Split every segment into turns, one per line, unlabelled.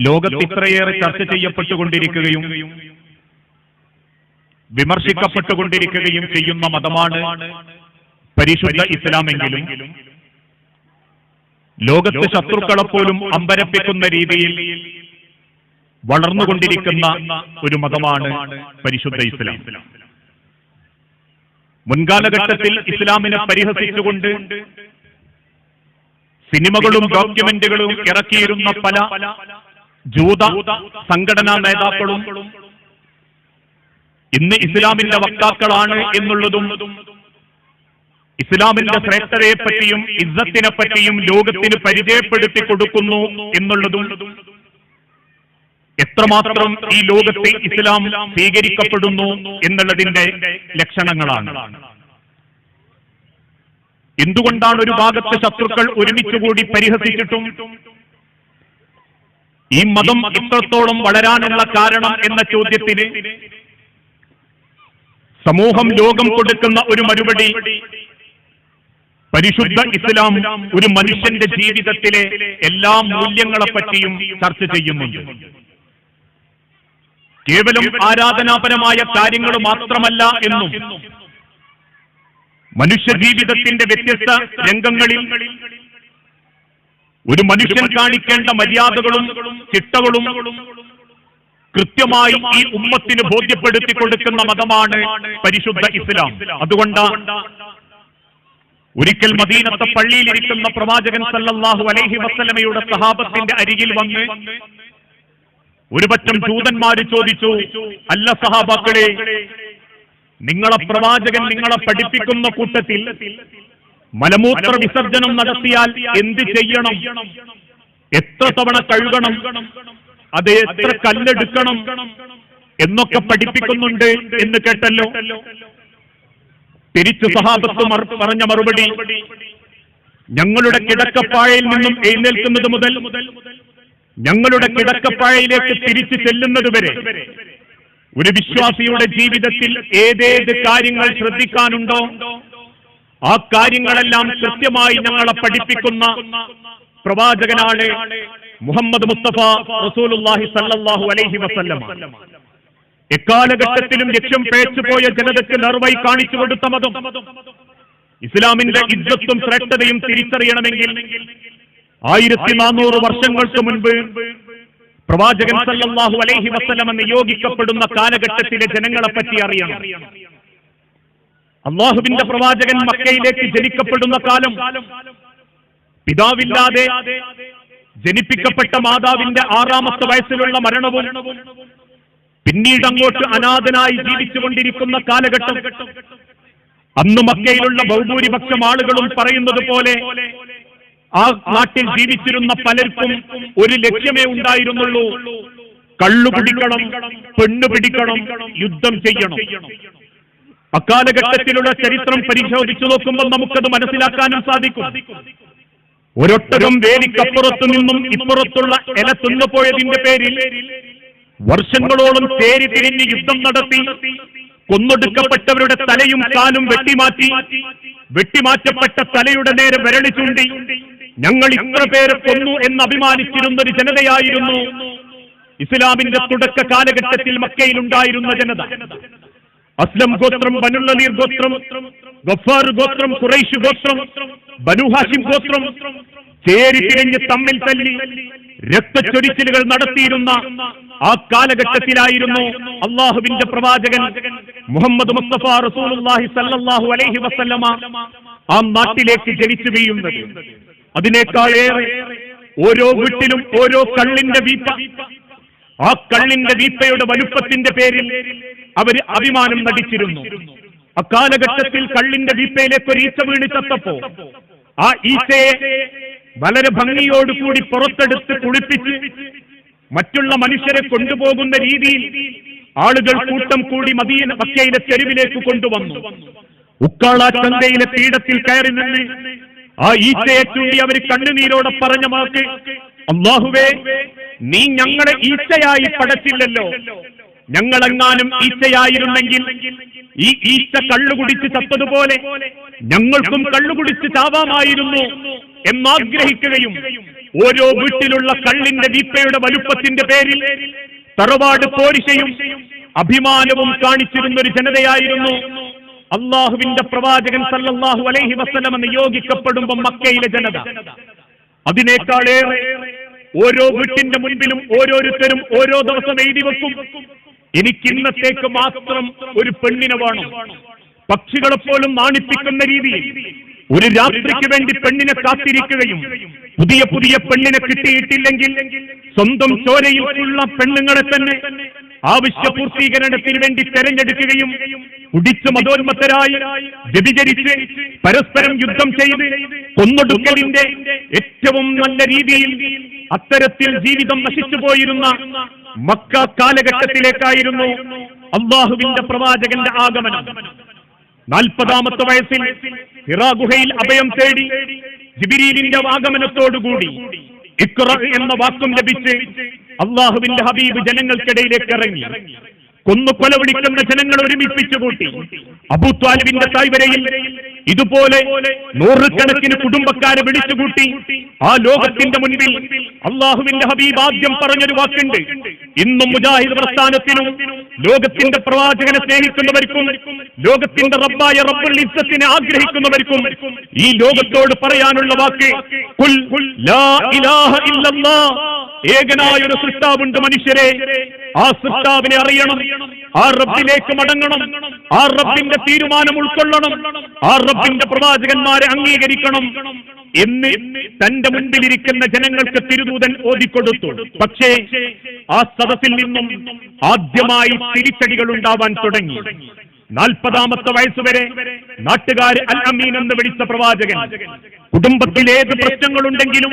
ലോകത്ത് ഇത്രയേറെ ചർച്ച ചെയ്യപ്പെട്ടുകൊണ്ടിരിക്കുകയും വിമർശിക്കപ്പെട്ടുകൊണ്ടിരിക്കുകയും ചെയ്യുന്ന മതമാണ് പരിശുദ്ധ ഇസ്ലാമെങ്കിലും. ലോകത്ത് ശത്രുക്കളെ പോലും അമ്പരപ്പിക്കുന്ന രീതിയിൽ വളർന്നുകൊണ്ടിരിക്കുന്ന ഒരു മതമാണ് പരിശുദ്ധ ഇസ്ലാം. മുൻകാലഘട്ടത്തിൽ ഇസ്ലാമിനെ പരിഹസിച്ചുകൊണ്ട് സിനിമകളും ഡോക്യുമെന്റുകളും ഇറക്കിയിരുന്ന പല ജൂത സംഘടനാ നേതാക്കളും ഇന്ന് ഇസ്ലാമിന്റെ വക്താക്കളാണ് എന്നുള്ളതും ഇസ്ലാമിന്റെ ശ്രേഷ്ഠതയെ പറ്റിയും പറ്റിയും ലോകത്തിന് പരിചയപ്പെടുത്തി കൊടുക്കുന്നു എന്നുള്ളതും എത്രമാത്രം ഈ ലോകത്തെ ഇസ്ലാം സ്വീകരിക്കപ്പെടുന്നു എന്നുള്ളതിന്റെ ലക്ഷണങ്ങളാണ്. എന്തുകൊണ്ടാണ് ഒരു ഭാഗത്ത് ശത്രുക്കൾ ഒരുമിച്ചുകൂടി പരിഹസിച്ചിട്ടും ഈ മതം ഇത്രത്തോളം വളരാനുള്ള കാരണം എന്ന ചോദ്യത്തിന് സമൂഹം ലോകം കൊടുക്കുന്ന ഒരു മറുപടി. പരിശുദ്ധ ഇസ്ലാം ഒരു മനുഷ്യന്റെ ജീവിതത്തിലെ എല്ലാ മൂല്യങ്ങളെപ്പറ്റിയും ചർച്ച ചെയ്യുന്നുണ്ട്. കേവലം ആരാധനാപരമായ കാര്യങ്ങൾ മാത്രമല്ല എന്നും മനുഷ്യ ജീവിതത്തിന്റെ വ്യത്യസ്ത രംഗങ്ങളിൽ ഒരു മനുഷ്യൻ കാണിക്കേണ്ട മര്യാദകളും ചിട്ടകളും കൃത്യമായി ഈ ഉമ്മത്തിന് ബോധ്യപ്പെടുത്തി കൊടുക്കുന്ന മതമാണ് പരിശുദ്ധ ഇസ്ലാം. അതുകൊണ്ട് ഒരിക്കൽ മദീനത്തെ പള്ളിയിലിരിക്കുന്ന പ്രവാചകൻ സല്ലല്ലാഹു അലൈഹി വസ്ലമയുടെ സഹാബത്തിന്റെ അരികിൽ വന്ന് ഒരു പറ്റം ചോദിച്ചു അല്ല സഹാബാക്കളെ നിങ്ങളെ പ്രവാചകൻ നിങ്ങളെ പഠിപ്പിക്കുന്ന കൂട്ടത്തിൽ മലമൂത്ര വിസർജനം നടത്തിയാൽ എന്ത് ചെയ്യണം? എത്ര തവണ കഴുകണം? അത് എത്ര കല്ലെടുക്കണം? എന്നൊക്കെ പഠിപ്പിക്കുന്നുണ്ട് എന്ന് കേട്ടല്ലോ? തിരിച്ചു സഹാബത്ത് പറഞ്ഞ മറുപടി ഞങ്ങളുടെ കിടക്കപ്പാഴയിൽ നിന്നും എഴുന്നേൽക്കുന്നത് മുതൽ ഞങ്ങളുടെ കിടക്കപ്പാഴയിലേക്ക് തിരിച്ചു ചെല്ലുന്നത് വരെ ഒരു വിശ്വാസിയുടെ ജീവിതത്തിൽ ഏതേത് കാര്യങ്ങൾ ശ്രദ്ധിക്കാനുണ്ടോ? ആ കാര്യങ്ങളെല്ലാം കൃത്യമായി ഞങ്ങളെ പഠിപ്പിക്കുന്ന പ്രവാചകനാണ് മുഹമ്മദ് മുസ്തഫ റസൂലുല്ലാഹി സല്ലല്ലാഹു അലൈഹി വസല്ലം എക്കാലഘട്ടത്തിലും ലക്ഷ്യം പേച്ചുപോയ ജനതയ്ക്ക് നിർവൈ കാണിച്ചു കൊടുത്ത മതം. ഇസ്ലാമിന്റെ ഇജ്ജത്തും ശ്രേഷ്ഠതയും തിരിച്ചറിയണമെങ്കിൽ ആയിരത്തി നാനൂറ് വർഷങ്ങൾക്ക് മുൻപ് പ്രവാചകൻ സല്ലല്ലാഹു അലൈഹി വസല്ലമ നിയോഗിക്കപ്പെടുന്ന കാലഘട്ടത്തിലെ ജനങ്ങളെ പറ്റി അറിയണം. അള്ളാഹുവിന്റെ പ്രവാചകൻ മക്കയിലേക്ക് ജനിക്കപ്പെടുന്ന കാലം. പിതാവില്ലാതെ ജനിപ്പിക്കപ്പെട്ട മാതാവിന്റെ ആറാമത്തെ വയസ്സിലുള്ള മരണവും പിന്നീട് അങ്ങോട്ട് അനാഥനായി ജീവിച്ചുകൊണ്ടിരിക്കുന്ന കാലഘട്ടം. അന്ന് മക്കയിലുള്ള ബഹുഭൂരിപക്ഷം ആളുകളും പറയുന്നത് പോലെ ആ നാട്ടിൽ ജീവിച്ചിരുന്ന പലർക്കും ഒരു ലക്ഷ്യമേ ഉണ്ടായിരുന്നുള്ളൂ. കള്ളു പിടിക്കണം പെണ്ണു പിടിക്കണം യുദ്ധം ചെയ്യണം. അക്കാലഘട്ടത്തിലുള്ള ചരിത്രം പരിശോധിച്ചു നോക്കുമ്പോൾ നമുക്കത് മനസ്സിലാക്കാനും സാധിക്കും. ഒരൊട്ടകം വേലിക്കപ്പുറത്തു നിന്നും ഇപ്പുറത്തുള്ള ഇല തിന്നുപോയതിന്റെ പേരിൽ വർഷങ്ങളോളം തേരി തിരിഞ്ഞ് യുദ്ധം നടത്തി കൊന്നൊടുക്കപ്പെട്ടവരുടെ തലയും കാലും വെട്ടിമാറ്റി വെട്ടിമാറ്റപ്പെട്ട തലയുടെ നേരെ വിരളി ചൂണ്ടി ഞങ്ങൾ ഇത്ര പേരെ കൊന്നു എന്ന് അഭിമാനിച്ചിരുന്ന ഒരു ജനതയായിരുന്നു ഇസ്ലാമിന്റെ തുടക്ക കാലഘട്ടത്തിൽ മക്കയിലുണ്ടായിരുന്ന ജനത. അസ്ലം ഗോത്രം ബനുള്ളനീർ ഗോത്രം ഗഫാർ ഗോത്രം ഖുറൈഷ് ഗോത്രം ബനു ഹാഷിം ഗോത്രം ചേരി തിരിഞ്ഞ് തമ്മിൽ തല്ലി രക്തച്ചൊരിച്ചിലുകൾ നടത്തിയിരുന്ന ആ കാലഘട്ടത്തിലായിരുന്നു അള്ളാഹുവിന്റെ പ്രവാചകൻ മുഹമ്മദ് മുസ്തഫ റസൂലുള്ളാഹി സല്ലല്ലാഹു അലൈഹി വസല്ലമ ആ നാട്ടിലേക്ക് ജനിച്ചു വീഴുന്നത്. അതിനേക്കാളേറെ ഓരോ വീട്ടിലും ഓരോ കള്ളിന്റെ വീപ്പ ആ കള്ളിന്റെ ദീപയുടെ വലുപ്പത്തിന്റെ പേരിൽ അവർ അഭിമാനം നടിച്ചിരുന്നു. അക്കാലഘട്ടത്തിൽ കള്ളിന്റെ ദീപയിലേക്ക് ഒരു ഈച്ച വീണ് ചത്തപ്പോ ആ ഈച്ചയെ വളരെ ഭംഗിയോടുകൂടി പുറത്തെടുത്ത് കുളിപ്പിച്ച് മറ്റുള്ള മനുഷ്യരെ കൊണ്ടുപോകുന്ന രീതിയിൽ ആളുകൾ കൂട്ടം കൂടി മദീന മക്കയിലെ തെരുവിലേക്ക് കൊണ്ടുവന്നു. ഉക്കാള ചന്തയിലെ പീഠത്തിൽ കയറി നിന്ന് ആ ഈച്ചയെ ചൂണ്ടി അവർ കണ്ണുനീരോടെ പറഞ്ഞ മാർക്ക് അള്ളാഹുവേ നീ ഞങ്ങളെ ഈച്ചയായി പടച്ചില്ലല്ലോ. ഞങ്ങളെങ്ങാനും ഈച്ചയായിരുന്നെങ്കിൽ ഈ ഈച്ച കള്ളുകുടിച്ച് ചത്തതുപോലെ ഞങ്ങൾക്കും കള്ളുകുടിച്ച് ചാവാമായിരുന്നു എന്നാഗ്രഹിക്കുകയും ഓരോ വീട്ടിലുള്ള കള്ളിന്റെ വീപ്പയുടെ വലുപ്പത്തിന്റെ പേരിൽ തറവാട് പോരിശയും അഭിമാനവും കാണിച്ചിരുന്ന ഒരു ജനതയായിരുന്നു അള്ളാഹുവിന്റെ പ്രവാചകൻ സല്ലല്ലാഹു അലൈഹി വസല്ലമ നിയോഗിക്കപ്പെടുമ്പോൾ മക്കയിലെ ജനത. അതിനേക്കാളേറെ ഓരോ വീട്ടിന്റെ മുൻപിലും ഓരോരുത്തരും ഓരോ ദിവസം എഴുതി വെക്കും. എനിക്ക് ഇന്നത്തേക്ക് മാത്രം ഒരു പെണ്ണിനെ വേണം. പക്ഷികളെപ്പോലും നാണിപ്പിക്കുന്ന രീതിയിൽ ഒരു രാത്രിക്ക് വേണ്ടി പെണ്ണിനെ കാത്തിരിക്കുകയും പുതിയ പുതിയ പെണ്ണിനെ കിട്ടിയിട്ടില്ലെങ്കിൽ സ്വന്തം ചോരയിൽ ഉള്ള പെണ്ണുങ്ങളെ തന്നെ ആവശ്യ പൂർത്തീകരണത്തിന് വേണ്ടി തെരഞ്ഞെടുക്കുകയും കുടിച്ച് മതോന്മത്തരായി വ്യതിചരിച്ച് പരസ്പരം യുദ്ധം ചെയ്ത് കൊന്നൊടുക്കലിന്റെ ഏറ്റവും നല്ല രീതിയിൽ അത്തരത്തിൽ ജീവിതം നശിച്ചു പോയിരുന്ന മക്ക കാലഘട്ടത്തിലേക്കായിരുന്നു അള്ളാഹുവിന്റെ പ്രവാചകന്റെ ആഗമനം. നാൽപ്പതാമത്തെ വയസ്സിൽ ഹിറാ ഗുഹയിൽ അഭയം തേടി ജിബിരീലിന്റെ ആഗമനത്തോടുകൂടി ഇക്ര എന്ന വാക്കും ലഭിച്ച് അള്ളാഹുവിന്റെ ഹബീബ് ജനങ്ങൾക്കിടയിലേക്ക് ഇറങ്ങി. കൊന്നു കൊലവിളിക്കുന്ന ജനങ്ങൾ ഒരുമിപ്പിച്ചു കൂട്ടി അബൂ ത്വാലിബിന്റെ തായ്വരയിൽ ഇതുപോലെ നൂറുകണക്കിന് കുടുംബക്കാരെ വിളിച്ചുകൂട്ടി ആ ലോകത്തിന്റെ മുൻപിൽ അള്ളാഹുവിന്റെ ഹബീബ് ആദ്യം പറഞ്ഞൊരു വാക്കുണ്ട്. ഇന്നും മുജാഹിദ് പ്രസ്ഥാനത്തിനും ലോകത്തിന്റെ പ്രവാചകനെ സ്നേഹിക്കുന്നവർക്കും ലോകത്തിന്റെ റബ്ബായ റബ്ബുൽ ഇസ്സത്തിനെ ആഗ്രഹിക്കുന്നവർക്കും ഈ ലോകത്തോട് പറയാനുള്ള വാക്ക് ഏകനായ ഒരു സൃഷ്ടാവുണ്ട് മനുഷ്യരെ. ആ സൃഷ്ടാവിനെ അറിയണം. ആ റബ്ബിലേക്ക് മടങ്ങണം. ആ റബ്ബിന്റെ തീരുമാനം ഉൾക്കൊള്ളണം. ആ റബ്ബിന്റെ പ്രവാചകന്മാരെ അംഗീകരിക്കണം. എന്ന് തന്റെ മുൻപിലിരിക്കുന്ന ജനങ്ങൾക്ക് തിരുദൂതൻ ഓതിക്കൊടുത്തു. പക്ഷേ ആ സദസ്സിൽ നിന്നും ആദ്യമായി തിരിച്ചടികൾ ഉണ്ടാവാൻ തുടങ്ങി. നാൽപ്പതാമത്തെ വയസ്സുവരെ നാട്ടുകാർ അൽ അമീൻ എന്ന് വിളിച്ച പ്രവാചകൻ കുടുംബത്തിൽ ഏത് പ്രശ്നങ്ങളുണ്ടെങ്കിലും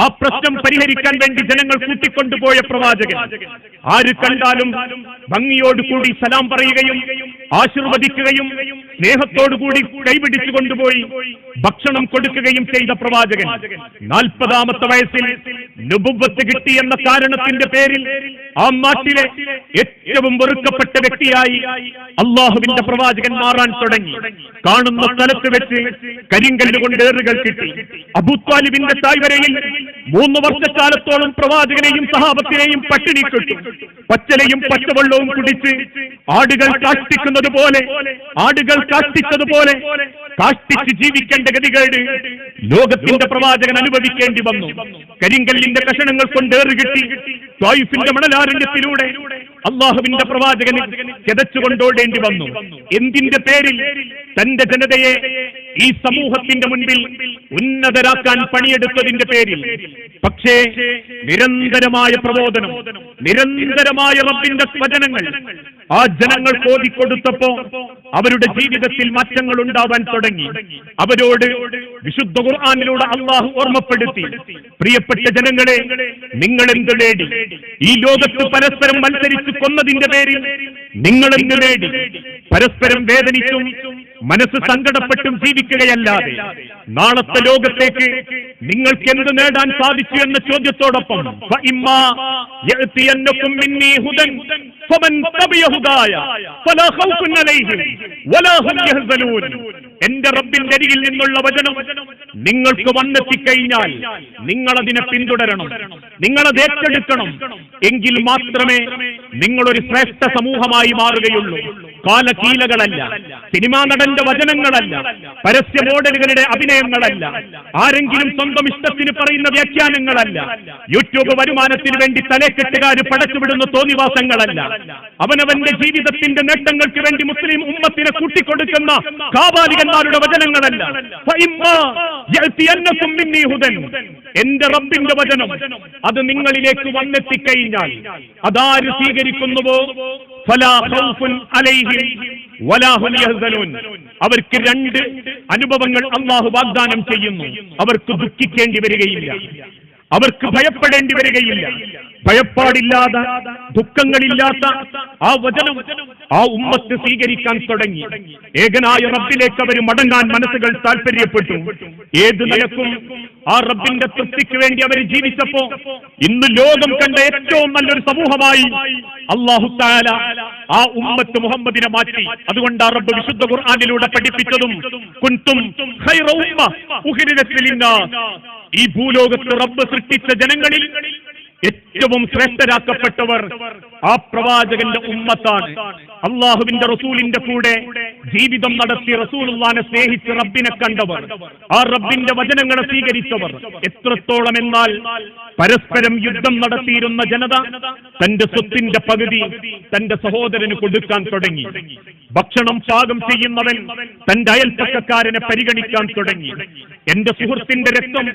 ആ പ്രശ്നം പരിഹരിക്കാൻ വേണ്ടി ജനങ്ങൾ കൂട്ടിക്കൊണ്ടുപോയ പ്രവാചകൻ ആര് കണ്ടാലും ഭംഗിയോടുകൂടി സലാം പറയുകയും ആശീർവദിക്കുകയും സ്നേഹത്തോടുകൂടി കൈപിടിച്ചു കൊണ്ടുപോയി ഭക്ഷണം കൊടുക്കുകയും ചെയ്ത പ്രവാചകൻ. നാൽപ്പതാമത്തെ വയസ്സിൽ നുബുബത്ത് കിട്ടി എന്ന കാരണത്തിന്റെ പേരിൽ ആ നാട്ടിലെ ഏറ്റവും വെറുക്കപ്പെട്ട വ്യക്തിയായി അള്ളാഹുവിന്റെ പ്രവാചകൻ മാറാൻ തുടങ്ങി. കാണുന്ന സ്ഥലത്ത് വെച്ച് കരിങ്കല്ല് കൊണ്ട് ഏറുകൾ കിട്ടി. അബുത്താലിബിന്റെ തായ്വരയിൽ മൂന്ന് വർഷക്കാലത്തോളം പ്രവാചകനെയും സഹാബത്തിനെയും പട്ടിണി കിട്ടി. പച്ചലയും പച്ചവെള്ളവും കുടിച്ച് ആടുകൾ കാഷ്ടിക്കുന്നത് പോലെ ആടുകൾ കാഷ്ടിച്ചതുപോലെ കാഷ്ടിച്ച് ജീവിക്കേണ്ട ഗതികേട് ലോകത്തിന്റെ പ്രവാചകൻ അനുഭവിക്കേണ്ടി വന്നു. കരിങ്കല്ലിന്റെ കഷണങ്ങൾ കൊണ്ട് ഏറുകിട്ടി. ത്വായിഫിന്റെ മണലാരണ്യത്തിലൂടെ അള്ളാഹുവിന്റെ പ്രവാചകന് ചെതച്ചുകൊണ്ടോടേണ്ടി വന്നു. എന്തിന്റെ പേരിൽ? തന്റെ ജനതയെ ഈ സമൂഹത്തിന്റെ മുൻപിൽ ഉന്നതരാക്കാൻ പണിയെടുത്തതിന്റെ പേരിൽ. പക്ഷേ നിരന്തരമായ പ്രബോധനം നിരന്തരമായ റബ്ബിന്റെ വചനങ്ങൾ ആ ജനങ്ങൾ ഓതിക്കൊടുത്തപ്പോ അവരുടെ ജീവിതത്തിൽ മാറ്റങ്ങൾ ഉണ്ടാവാൻ തുടങ്ങി. അവരോട് വിശുദ്ധ ഖുർആാനിലൂടെ അള്ളാഹു ഓർമ്മപ്പെടുത്തി. പ്രിയപ്പെട്ട ജനങ്ങളെ നിങ്ങൾ എന്ത് നേടി? ഈ ലോകത്ത് പരസ്പരം മത്സരിച്ച് കൊന്നതിന്റെ പേരിൽ നിങ്ങൾ എന്ത് നേടി? പരസ്പരം വേദനിച്ചും മനസ്സ് സങ്കടപ്പെട്ടും ജീവിക്കുകയല്ലാതെ നാളത്തെ ലോകത്തേക്ക് നിങ്ങൾക്ക് എന്ത് നേടാൻ സാധിച്ചു എന്ന ചോദ്യത്തോടൊപ്പം എന്റെ റബ്ബിന്റെ അരികിൽ നിന്നുള്ള വചനം നിങ്ങൾക്ക് വന്നെത്തിക്കഴിഞ്ഞാൽ നിങ്ങൾ അതിനെ പിന്തുടരണം നിങ്ങളത് ഏറ്റെടുക്കണം. എങ്കിൽ മാത്രമേ നിങ്ങളൊരു ശ്രേഷ്ഠ സമൂഹമായി മാറുകയുള്ളൂ. കാലകീലകളല്ല സിനിമാ നടന്റെ വചനങ്ങളല്ല പരസ്യ മോഡലുകളുടെ അഭിനയങ്ങളല്ല ആരെങ്കിലും സ്വന്തം ഇഷ്ടത്തിന് പറയുന്ന വ്യാഖ്യാനങ്ങളല്ല യൂട്യൂബ് വരുമാനത്തിന് വേണ്ടി തലേക്കെട്ടുകാർ പടച്ചുവിടുന്ന തോന്നിവാസങ്ങളല്ല അവനവന്റെ ജീവിതത്തിന്റെ നേട്ടങ്ങൾക്ക് വേണ്ടി മുസ്ലിം ഉമ്മത്തിനെ കൂട്ടിക്കൊടുക്കുന്ന കാബാലികന്മാരുടെ വചനങ്ങളല്ല. എന്റെ റബ്ബിന്റെ വചനം അത് നിങ്ങളിലേക്ക് വന്നെത്തിക്കഴിഞ്ഞാൽ അതാര് സ്വീകരിക്കുന്നുവോ അവർക്ക് രണ്ട് അനുഭവങ്ങൾ അള്ളാഹു വാഗ്ദാനം ചെയ്യുന്നു. അവർക്ക് ദുഃഖിക്കേണ്ടി വരികയില്ല. അവർക്ക് ഭയപ്പെടേണ്ടി വരികയില്ല. ഭയപ്പാടില്ലാത്ത ദുഃഖങ്ങളില്ലാത്ത ആ വചനം ആ ഉമ്മത്ത് സ്വീകരിക്കാൻ തുടങ്ങി. ഏകനായ റബ്ബിലേക്ക് അവർ മടങ്ങാൻ മനസ്സുകൾ താല്പര്യപ്പെട്ടു. ഏത് നിലക്കും ആ റബ്ബിന്റെ തൃപ്തിക്ക് വേണ്ടി അവർ ജീവിച്ചപ്പോ ഇന്ന് ലോകം കണ്ട ഏറ്റവും നല്ലൊരു സമൂഹമായി അള്ളാഹു താല ആ ഉമ്മത്ത് മുഹമ്മദിനെ മാറ്റി. അതുകൊണ്ട് ആ റബ്ബ് വിശുദ്ധ ഖുർആാനിലൂടെ പഠിപ്പിച്ചതും കുൻതും ഈ ഭൂലോകത്ത് റബ്ബ് സൃഷ്ടിച്ച ജനങ്ങളിൽ ഏറ്റവും ശ്രേഷ്ഠരാക്കപ്പെട്ടവർ ആ പ്രവാചകന്റെ ഉമ്മത്താണ്. അള്ളാഹുവിന്റെ റസൂലിന്റെ കൂടെ ജീവിതം നടത്തി റസൂലുള്ളാനെ സ്നേഹിച്ച് റബ്ബിനെ കണ്ടവർ. ആ റബ്ബിന്റെ വചനങ്ങളെ സ്വീകരിച്ചവർ. എത്രത്തോളം എന്നാൽ പരസ്പരം യുദ്ധം നടത്തിയിരുന്ന ജനത തന്റെ സ്വത്തിന്റെ പകുതി തന്റെ സഹോദരന് കൊടുക്കാൻ തുടങ്ങി. ഭക്ഷണം പാകം ചെയ്യുന്നവൻ തന്റെ അയൽപ്പക്കക്കാരനെ പരിഗണിക്കാൻ തുടങ്ങി. എന്റെ സുഹൃത്തിന്റെ രക്തം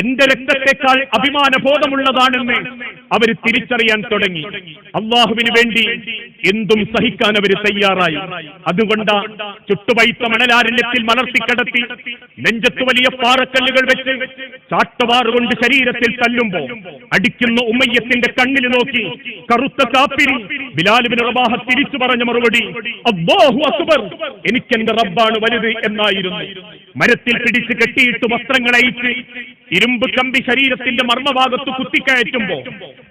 എന്റെ രക്തത്തെക്കാൾ അഭിമാനബോധമുള്ളതാണെന്ന് അവർ തിരിച്ചറിയാൻ തുടങ്ങി. അള്ളാഹുവിന് വേണ്ടി എന്തും സഹിക്കാൻ അവർ തയ്യാറായി. അതുകൊണ്ട് ചുട്ടുപൈത്ത മണലാരണ്യത്തിൽ മലർത്തിക്കടത്തി നെഞ്ചത്ത് വലിയ പാറക്കല്ലുകൾ വെച്ച് ചാട്ടവാറുകൊണ്ട് ശരീരത്തിൽ തല്ലുമ്പോ അടിക്കുന്ന ഉമ്മയ്യത്തിന്റെ കണ്ണിൽ നോക്കി കറുത്ത കാപ്പിരി ബിലാലുവിന് റബാഹ തിരിച്ചു പറഞ്ഞ മറുപടി അബ്ബാഹു അക്ബർ എനിക്കെന്റെ റബ്ബാണ് വലുത് എന്നായിരുന്നു. മരത്തിൽ പിടിച്ച് കെട്ടിയിട്ട് വസ്ത്രങ്ങൾ അയച്ച് ഇരുമ്പ് കമ്പി ശരീരത്തിന്റെ മർമ്മഭാഗത്ത് കുത്തിക്കയറ്റുമ്പോ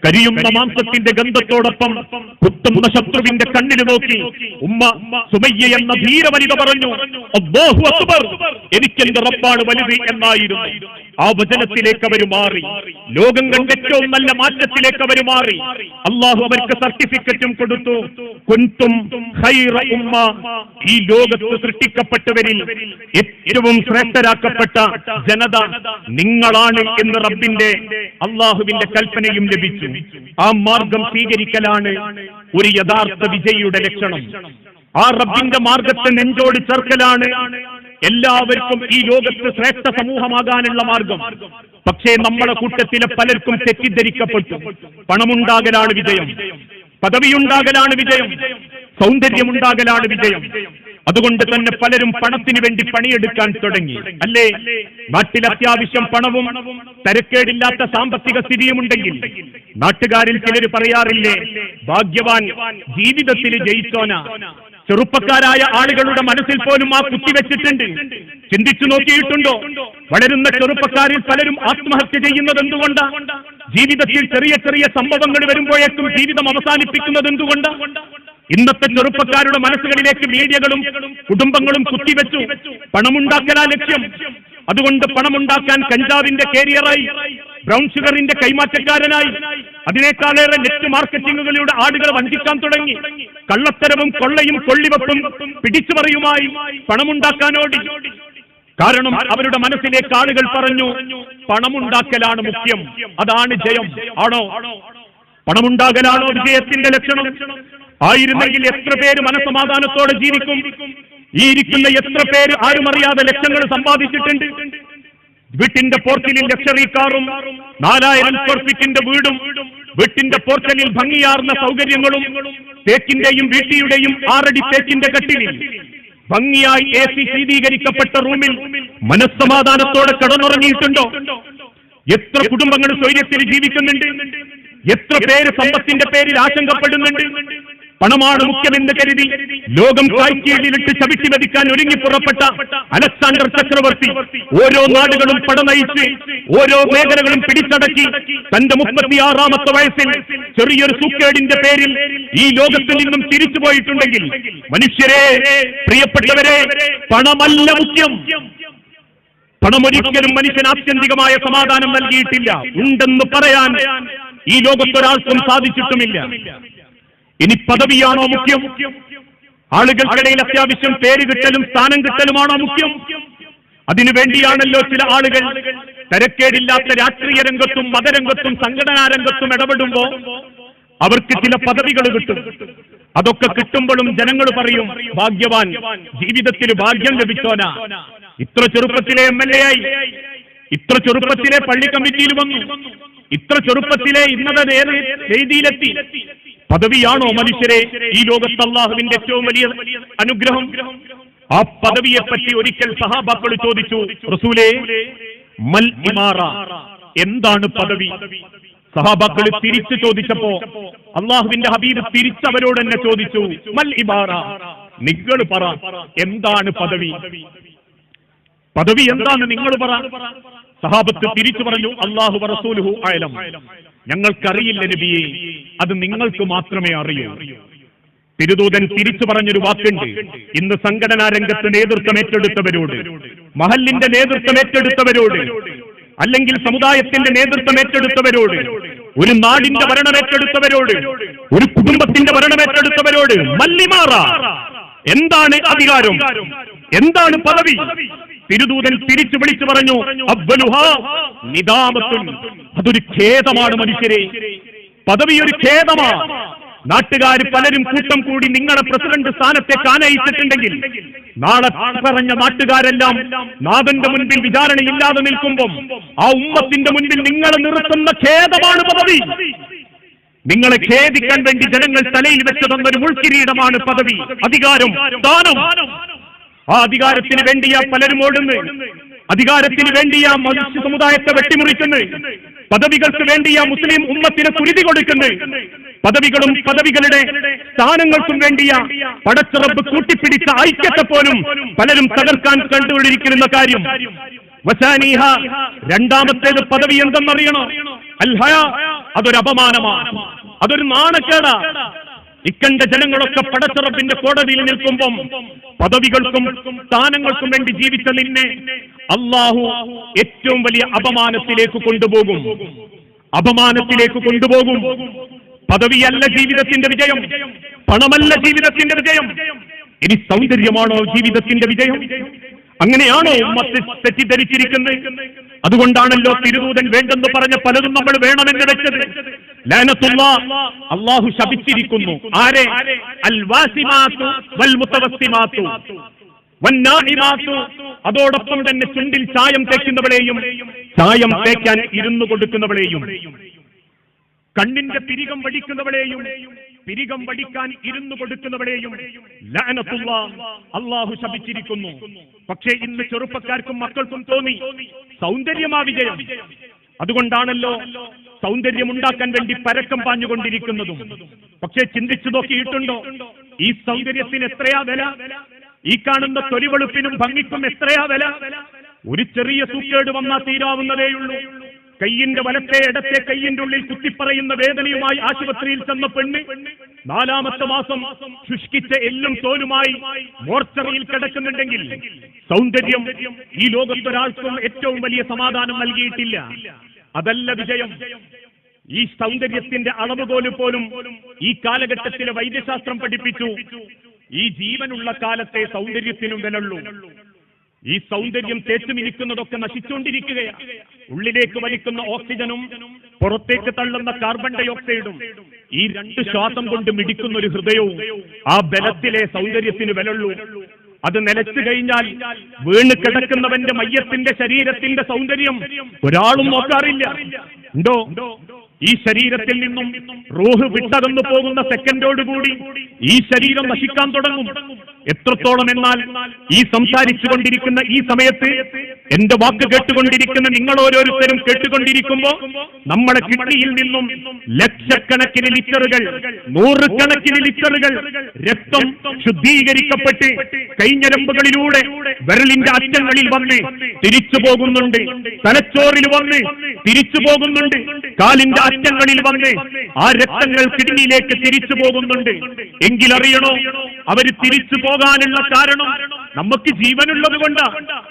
കരിയുന്ന മാംസത്തിന്റെ ഗന്ധത്തോടൊപ്പം കുത്തുന്ന ശത്രുവിന്റെ കണ്ണിന് നോക്കി ഉമ്മ സുമയ്യ എന്ന ധീരവനിത പറഞ്ഞു അബ്ബാഹു അക്ബർ എനിക്കെന്റെ റബ്ബാണ് വലുത് എന്നായിരുന്നു. ആ വചനത്തിലേക്ക് അവർ മാറി. ലോകം കണ്ട ഏറ്റവും നല്ല മാറ്റത്തിലേക്ക് അവർ മാറി. അള്ളാഹു അവർക്ക് സർട്ടിഫിക്കറ്റും കൊടുത്തു. ഖൈറ ഉമ്മ. ഈ ലോകത്ത് സൃഷ്ടിക്കപ്പെട്ടവരിൽ ഏറ്റവും ശ്രേഷ്ഠരാക്കപ്പെട്ട ജനത നിങ്ങളാണ് എന്ന് റബ്ബിന്റെ അള്ളാഹുവിന്റെ കൽപ്പനയും ലഭിച്ചു. ആ മാർഗം സ്വീകരിക്കലാണ് ഒരു യഥാർത്ഥ വിജയിയുടെ ലക്ഷണം. ആ റബ്ബിന്റെ മാർഗത്തെ നെഞ്ചോട് ചേർക്കലാണ് എല്ലാവർക്കും ഈ ലോകത്ത് ശ്രേഷ്ഠ സമൂഹമാകാനുള്ള മാർഗം. പക്ഷേ നമ്മുടെ കൂട്ടത്തിലെ പലർക്കും തെറ്റിദ്ധരിക്കപ്പെട്ടു. പണമുണ്ടാകലാണ് വിജയം. പദവിയുണ്ടാകലാണ് വിജയം സൗന്ദര്യമുണ്ടാകലാണ് വിജയം. അതുകൊണ്ട് തന്നെ പലരും പണത്തിന് വേണ്ടി പണിയെടുക്കാൻ തുടങ്ങി. അല്ലേ? നാട്ടിൽ അത്യാവശ്യം പണവും തരക്കേടില്ലാത്ത സാമ്പത്തിക സ്ഥിതിയുമുണ്ടെങ്കിൽ നാട്ടുകാരിൽ ചിലർ പറയാറില്ലേ ഭാഗ്യവാൻ ജീവിതത്തിൽ ജയിച്ചോന. ചെറുപ്പക്കാരായ ആളുകളുടെ മനസ്സിൽ പോലും ആ കുത്തിവെച്ചിട്ടുണ്ട് ചിന്തിച്ചു നോക്കിയിട്ടുണ്ടോ? വളരുന്ന ചെറുപ്പക്കാരിൽ പലരും ആത്മഹത്യ ചെയ്യുന്നത് എന്തുകൊണ്ട് ജീവിതത്തിൽ ചെറിയ ചെറിയ സംഭവങ്ങൾ വരുമ്പോഴേക്കും ജീവിതം അവസാനിപ്പിക്കുന്നത് എന്തുകൊണ്ട്? ഇന്നത്തെ ചെറുപ്പക്കാരുടെ മനസ്സുകളിലേക്ക് മീഡിയകളും കുടുംബങ്ങളും കുത്തിവെച്ചു. പണമുണ്ടാക്കലാ ലക്ഷ്യം. അതുകൊണ്ട് പണമുണ്ടാക്കാൻ കഞ്ചാവിന്റെ കേരിയറായി ബ്രൗൺ ഷുഗറിന്റെ കൈമാറ്റക്കാരനായി അതിനേക്കാളേറെ നെറ്റ് മാർക്കറ്റിംഗുകളിലൂടെ ആടുകൾ വഞ്ചിക്കാൻ തുടങ്ങി. കള്ളത്തരവും കൊള്ളയും കൊള്ളിവെപ്പും പിടിച്ചുപറിയുമായി പണമുണ്ടാക്കാനോടി. കാരണം അവരുടെ മനസ്സിലേക്ക് ആളുകൾ പറഞ്ഞു പണമുണ്ടാക്കലാണ് മുഖ്യം. അതാണ് ജയം. ആണോ? പണമുണ്ടാകലാണോ വിജയത്തിന്റെ ലക്ഷണം? ആയിരുന്നെങ്കിൽ എത്ര പേര് മനസമാധാനത്തോടെ ജീവിക്കും? ഈ ഇരിക്കുന്ന എത്ര പേര് ആരും അറിയാതെ ലക്ഷങ്ങൾ സമ്പാദിച്ചിട്ടുണ്ട്? വീട്ടിന്റെ പോർച്ചലിൽ ലക്ഷറി കാറും നാലായിരം സ്ക്വയർ ഫീറ്റിന്റെ വീടും വീട്ടിന്റെ പോർച്ചലിൽ ഭംഗിയാർന്ന സൗകര്യങ്ങളും തേക്കിന്റെയും വീട്ടിയുടെയും ആറടി തേക്കിന്റെ കട്ടിലിൽ. ഭംഗിയായി എ സി ശീതീകരിക്കപ്പെട്ട റൂമിൽ മനസ്സമാധാനത്തോടെ കടന്നുറങ്ങിയിട്ടുണ്ടോ? എത്ര കുടുംബങ്ങൾ സ്വൈര്യത്തിൽ ജീവിക്കുന്നുണ്ട്? എത്ര പേര് സമ്പത്തിന്റെ പേരിൽ ആശങ്കപ്പെടുന്നുണ്ട്? പണമാണ് മുഖ്യമെന്ന് കരുതി ലോകം കായ്ക്കീഴിലിട്ട് ചവിട്ടി വധിക്കാൻ ഒരുങ്ങി പുറപ്പെട്ട അലക്സാണ്ടർ ചക്രവർത്തി. ഓരോ നാടുകളും പടനയിച്ച് ഓരോ മേഖലകളും പിടിച്ചടക്കി. തന്റെ മുപ്പത്തിയാറാമത്തെ വയസ്സിൽ ചെറിയൊരു സൂക്കേടിന്റെ പേരിൽ ഈ ലോകത്തിൽ നിന്നും തിരിച്ചു പോയിട്ടുണ്ടെങ്കിൽ മനുഷ്യരെ പ്രിയപ്പെട്ടവരെ പണമല്ല മുഖ്യം. പണമൊരിക്കലും മനുഷ്യന് ആത്യന്തികമായ സമാധാനം നൽകിയിട്ടില്ല. ഉണ്ടെന്ന് പറയാൻ ഈ ലോകത്തൊരാൾക്കും സാധിച്ചിട്ടുമില്ല. ഇനി പദവിയാണോ മുഖ്യം? ആളുകൾക്കിടയിൽ അത്യാവശ്യം പേര് കിട്ടലും സ്ഥാനം കിട്ടലുമാണോ മുഖ്യം? അതിനു വേണ്ടിയാണല്ലോ ചില ആളുകൾ തരക്കേടില്ലാത്ത രാഷ്ട്രീയ രംഗത്തും മതരംഗത്തും സംഘടനാ രംഗത്തും ഇടപെടുമ്പോ അവർക്ക് ചില പദവികൾ കിട്ടും. അതൊക്കെ കിട്ടുമ്പോഴും ജനങ്ങൾ പറയും ഭാഗ്യവാൻ ജീവിതത്തിൽ ഭാഗ്യം ലഭിച്ചോനാ. ഇത്ര ചെറുപ്പത്തിലെ എം എൽ എ ആയി ഇത്ര ചെറുപ്പത്തിലെ പള്ളി കമ്മിറ്റിയിൽ വന്നു ഇത്ര ചെറുപ്പത്തിലെ ഇന്നത്തെ നേരെ വേദിയിലെത്തി പദവിയാണോ മനുഷ്യരെ? ഈ ലോകത്ത് അള്ളാഹുവിന്റെ ഏറ്റവും വലിയ അനുഗ്രഹം. ആ പദവിയെപ്പറ്റി ഒരിക്കൽ സഹാബാക്കൾ ചോദിച്ചു റസൂലേ മൽ ഇമാറ എന്താണ് പദവി? സഹാബാക്കൾ തിരിച്ചു ചോദിച്ചപ്പോ അള്ളാഹുവിന്റെ ഹബീബ് തിരിച്ചവരോട് തന്നെ ചോദിച്ചു മൽ ഇമാറ നിങ്ങൾ പറ എന്താണ് പദവി? പദവി എന്താണ് നിങ്ങൾ പറ. സഹാബത്ത് തിരിച്ചു പറഞ്ഞു അള്ളാഹു റസൂലുഹു അയലം ഞങ്ങൾക്കറിയില്ല നബിയെ അത് നിങ്ങൾക്ക് മാത്രമേ അറിയൂ. തിരുദൂതൻ തിരിച്ചു പറഞ്ഞൊരു വാക്കുണ്ട്. ഇന്ന് സംഘടനാ രംഗത്ത് നേതൃത്വം ഏറ്റെടുത്തവരോട് മഹലിന്റെ നേതൃത്വം ഏറ്റെടുത്തവരോട് അല്ലെങ്കിൽ സമുദായത്തിന്റെ നേതൃത്വം ഏറ്റെടുത്തവരോട് ഒരു നാടിന്റെ ഭരണം ഏറ്റെടുത്തവരോട് ഒരു കുടുംബത്തിന്റെ ഭരണം ഏറ്റെടുത്തവരോട് മല്ലിമാറ എന്താണ് അധികാരം? എന്താണ് പദവി? തിരുദൂതൻ തിരിച്ചു വിളിച്ചു പറഞ്ഞു നിദാമത്തുൻ. അതൊരു ഖേദമാണ് മനുഷ്യരെ. പദവി ഒരു ഖേദമാണ് നാട്ടുകാർ പലരും കൂട്ടം കൂടി നിങ്ങളെ പ്രസിഡന്റ് സ്ഥാനത്തെ കാനയിച്ചിട്ടുണ്ടെങ്കിൽ നാളെ പറഞ്ഞ നാട്ടുകാരെല്ലാം നാഥന്റെ മുൻപിൽ വിചാരണയില്ലാതെ നിൽക്കുമ്പോൾ ആ ഉമ്മത്തിന്റെ മുൻപിൽ നിങ്ങളെ നിർത്തുന്ന ഖേദമാണ് പദവി. നിങ്ങളെ ഖേദിക്കാൻ വേണ്ടി ജനങ്ങൾ തലയിൽ വെച്ചു തന്നൊരു മുൾക്കിരീടമാണ് പദവി. അധികാരം സ്ഥാനം ആ അധികാരത്തിന് വേണ്ടിയാ പലരും ഓടുന്നു അധികാരത്തിന് വേണ്ടിയാ മനുഷ്യ സമുദായത്തെ വെട്ടിമുറിക്കുന്നു പദവികൾക്ക് വേണ്ടിയാ മുസ്ലിം ഉമ്മത്തിന് തുരുതി കൊടുക്കുന്നു പദവികളും പദവികളുടെ സ്ഥാനങ്ങൾക്കും വേണ്ടിയ പടച്ചുറപ്പ് കൂട്ടിപ്പിടിച്ച ഐക്യത്തെ പോലും പലരും തകർക്കാൻ കണ്ടുകൊണ്ടിരിക്കുന്ന കാര്യം. വസാനീഹ രണ്ടാമത്തേത് പദവി എന്തെന്നറിയണോ? അൽഹയ അതൊരു അപമാനമാണ് അതൊരു നാണക്കേടാ. ഇക്കണ്ട ജനങ്ങളൊക്കെ പടച്ചറപ്പിന്റെ കോടതിയിൽ നിൽക്കുമ്പം പദവികൾക്കും സ്ഥാനങ്ങൾക്കും വേണ്ടി ജീവിച്ച നിന്നെ അള്ളാഹു ഏറ്റവും വലിയ അപമാനത്തിലേക്ക് കൊണ്ടുപോകും. അപമാനത്തിലേക്ക് കൊണ്ടുപോകും. പദവിയല്ല ജീവിതത്തിന്റെ വിജയം പണമല്ല ജീവിതത്തിന്റെ വിജയം. ഇനി സൗന്ദര്യമാണോ ജീവിതത്തിന്റെ വിജയം? അങ്ങനെയാണോ ഉമ്മത്ത് തെറ്റിദ്ധരിച്ചിരിക്കുന്നത്. അതുകൊണ്ടാണല്ലോ തിരുദൂതൻ വേണ്ടെന്ന് പറഞ്ഞ പലതും നമ്മൾ വേണമെന്ന് വെച്ചത്. ലാനത്തുള്ള അള്ളാഹു ശപിച്ചിരിക്കുന്നു. ആരെ? അൽവാസിമാത്തു വന്നാഹിമാത്തു. അതോടൊപ്പം തന്നെ ചുണ്ടിൽ ചായം തേക്കുന്നവളെയും ചായം തേക്കാൻ ഇരുന്നു കൊടുക്കുന്നവളെയും കണ്ണിന്റെ തിരികം വടിക്കുന്നവളെയും പിരികം പഠിക്കാൻ ഇരുന്നു കൊടുക്കുന്നവരെയും ലാനത്തുള്ള അള്ളാഹു ശപിച്ചിരിക്കുന്നു. പക്ഷേ ഇന്ന് ചെറുപ്പക്കാർക്കും മക്കൾക്കും തോന്നി സൗന്ദര്യമാ വിജയം. അതുകൊണ്ടാണല്ലോ സൗന്ദര്യം ഉണ്ടാക്കാൻ വേണ്ടി പരക്കം പാഞ്ഞുകൊണ്ടിരിക്കുന്നതും. പക്ഷേ ചിന്തിച്ചു നോക്കിയിട്ടുണ്ടോ? ഈ സൗന്ദര്യത്തിന് എത്രയാ വില? ഈ കാണുന്ന തൊലിവെളുപ്പിനും ഭംഗിക്കും എത്രയാ വില? ഒരു ചെറിയ തൂക്കേട് വന്നാൽ തീരാവുന്നതേയുള്ളൂ. കയ്യിന്റെ വലത്തെ ഇടത്തെ കയ്യിന്റെ ഉള്ളിൽ കുത്തിപ്പറയുന്ന വേദനയുമായി ആശുപത്രിയിൽ ചെന്ന പെണ്ണ് നാലാമത്തെ മാസം ശുഷ്കിച്ച എല്ലും തോലുമായി മോർച്ചറിയിൽ കിടക്കുന്നുണ്ടെങ്കിൽ സൗന്ദര്യം ഈ ലോകത്തൊരാൾക്കും ഏറ്റവും വലിയ സമാധാനം നൽകിയിട്ടില്ല. അതല്ല വിജയം. ഈ സൗന്ദര്യത്തിന്റെ അളവുകോൽ പോലും ഈ കാലഘട്ടത്തിലെ വൈദ്യശാസ്ത്രം പഠിപ്പിച്ചു. ഈ ജീവനുള്ള കാലത്തെ സൗന്ദര്യത്തിനും വിലള്ളൂ ഈ സൗന്ദര്യം തേച്ചുമിരിക്കുന്നതൊക്കെ നശിച്ചുകൊണ്ടിരിക്കുകയാണ്. ഉള്ളിലേക്ക് വലിക്കുന്ന ഓക്സിജനും പുറത്തേക്ക് തള്ളുന്ന കാർബൺ ഡൈ ഓക്സൈഡും ഈ രണ്ട് ശ്വാസം കൊണ്ട് മിടിക്കുന്ന ഒരു ഹൃദയവും ആ ബലത്തിലെ സൗന്ദര്യത്തിന് വിലള്ളൂ അത് നിലച്ചു കഴിഞ്ഞാൽ വീണ് കിടക്കുന്നവന്റെ മയ്യത്തിന്റെ ശരീരത്തിന്റെ സൗന്ദര്യം ഒരാളും നോക്കാറില്ല. ഉണ്ടോ? ഈ ശരീരത്തിൽ നിന്നും റൂഹ് വിട്ടകന്നു പോകുന്ന സെക്കൻഡോടുകൂടി ഈ ശരീരം നശിക്കാൻ തുടങ്ങും. എത്രത്തോളം എന്നാൽ ഈ സംസാരിച്ചു കൊണ്ടിരിക്കുന്ന ഈ സമയത്ത് എന്റെ വാക്ക് കേട്ടുകൊണ്ടിരിക്കുന്ന നിങ്ങൾ ഓരോരുത്തരും കേട്ടുകൊണ്ടിരിക്കുമ്പോ നമ്മുടെ കിഡ്നിയിൽ നിന്നും ലക്ഷക്കണക്കിന് ലിറ്ററുകൾ നൂറുകണക്കിന് ലിറ്ററുകൾ രക്തം ശുദ്ധീകരിക്കപ്പെട്ട് കൈഞ്ഞരമ്പുകളിലൂടെ വിരലിന്റെ അറ്റങ്ങളിൽ വന്ന് തിരിച്ചു പോകുന്നുണ്ട് തലച്ചോറിൽ വന്ന് തിരിച്ചു പോകുന്നുണ്ട് കാലിന്റെ അറ്റങ്ങളിൽ വന്ന് ആ രക്തങ്ങൾ കിഡ്നിയിലേക്ക് തിരിച്ചു പോകുന്നുണ്ട്. എങ്കിലറിയണോ അവർ തിരിച്ചു പോകാനുള്ള കാരണം? നമുക്ക് ജീവനുള്ളത് കൊണ്ടാ.